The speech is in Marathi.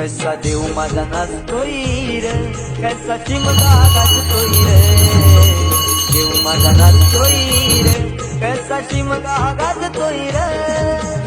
कसा देव माझा नाचतोय र? कसा चिमका गाजतोय र? देव माझा नाचतोय र? कसा शिमगा गाजतोय र?